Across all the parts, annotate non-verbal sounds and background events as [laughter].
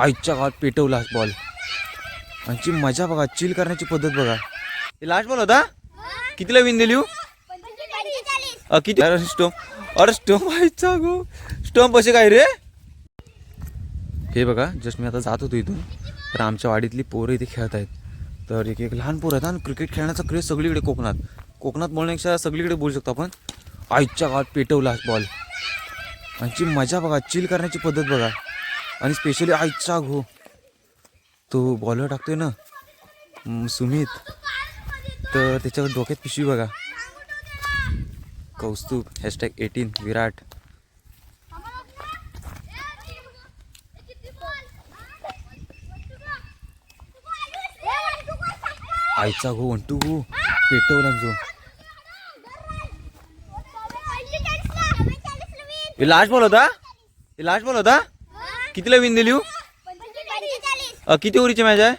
आईच्या गावात पेटवला बॉल यांची मजा बघा चिल करण्याची पद्धत बघा. हे लास्ट बॉल होता? कितीला विन दिली हो? अ, किती? अरे स्टोम अरे स्टोम आईचा गो. स्टोम कसे काय रे? हे बघा जस्ट मी आता जात होतो इथून. तर आमच्या वाडीतली पोरं इथे खेळत आहेत. तर एक एक लहान पोरं आहेत आणि क्रिकेट खेळण्याचा क्रेज सगळीकडे कोकणात. कोकणात बोलण्यापेक्षा सगळीकडे बोलू शकतो आपण. आईच्या गावात पेटवला बॉल यांची मजा बघा चिल करण्याची पद्धत बघा. आणि स्पेशली आईचा घो तो बॉलर टाकतोय ना सुमित. तर त्याच्यावर डोक्यात पिशवी बघा. Kaustubh hashtag eighteen Virat. आईचा गो वन टू गो. पेटवला जो. हे लास्ट बॉल होता? हे लास्ट बॉल होता? कितीला विन दिली हो? अ, किती ओव्हरीची मॅच आहे?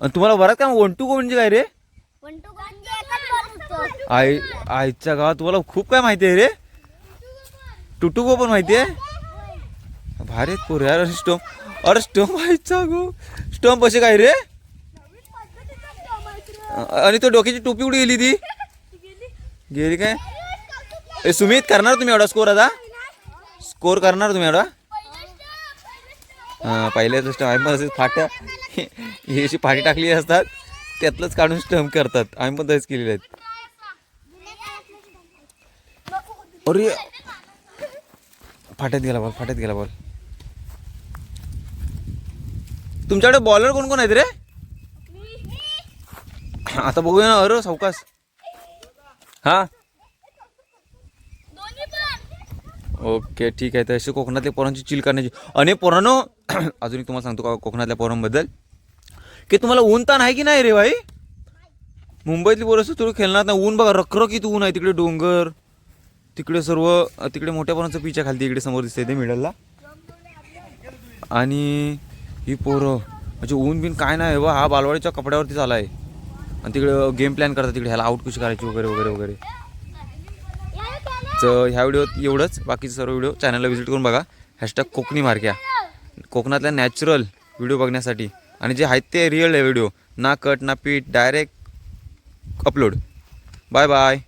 आणि तुम्हाला बरात काय वन टू गो म्हणजे काय रे? आई आईच्या गावात तुम्हाला खूप काय माहिती आहे रे? टुटू गो पण माहिती आहे? भारी आहेत पोर यार स्टोम अरे स्टोम आईचा गो. स्टोम कसे काय रे? आणि तो डोक्याची टोपी उडी गेली ती? गेली काय? ए सुमित करणार तुम्ही एवढा स्कोर आता? स्कोर करणार तुम्ही एवढा? हां पहिल्याच आम्ही पण असेच फाट्या ही अशी फाटी टाकली असतात त्यातलंच काढून स्टंप करतात. आम्ही पण तसेच केलेले आहेत. अरे! फाट्यात गेला बॉल फाट्यात गेला बॉल तुमच्याकडे बॉलर कोण कोण आहेत रे? आता बघूया ना अरे सावकाश. हां? ओके ठीक आहे. तर असे कोकणातल्या पोरांची चिल करण्याची अनेक पोरांनो [clears throat] अजून एक तुम्हाला सांगतो का कोकणातल्या पोरांबद्दल? की तुम्हाला ऊन ताण आहे की नाही रे भाई मुंबईतली पोरं असं थोडं खेळणार ना ऊन बघा रखरखीत ऊन आहे. तिकडे डोंगर तिकडे सर्व तिकडे मोठ्या पोरांचं पिच्या खालती इकडे समोर दिसते ते मिडलला आणि ही पोरं म्हणजे ऊन बिन काय नाही बा हा बालवाडीच्या कपड्यावरती चाला आहे आणि तिकडे गेम प्लॅन करतात तिकडे ह्याला आउट कशी करायची वगैरे वगैरे वगैरे. तर ह्या व्हिडिओत एवढंच. बाकीचे सर्व व्हिडिओ चॅनलला व्हिजिट करून बघा. हॅशटॅग कोकणी मार्क्या कोकणातल्या नॅचरल व्हिडिओ बघण्यासाठी. आणि जे आहेत ते रिअल आहे व्हिडिओ ना कट ना पीठ डायरेक्ट अपलोड बाय बाय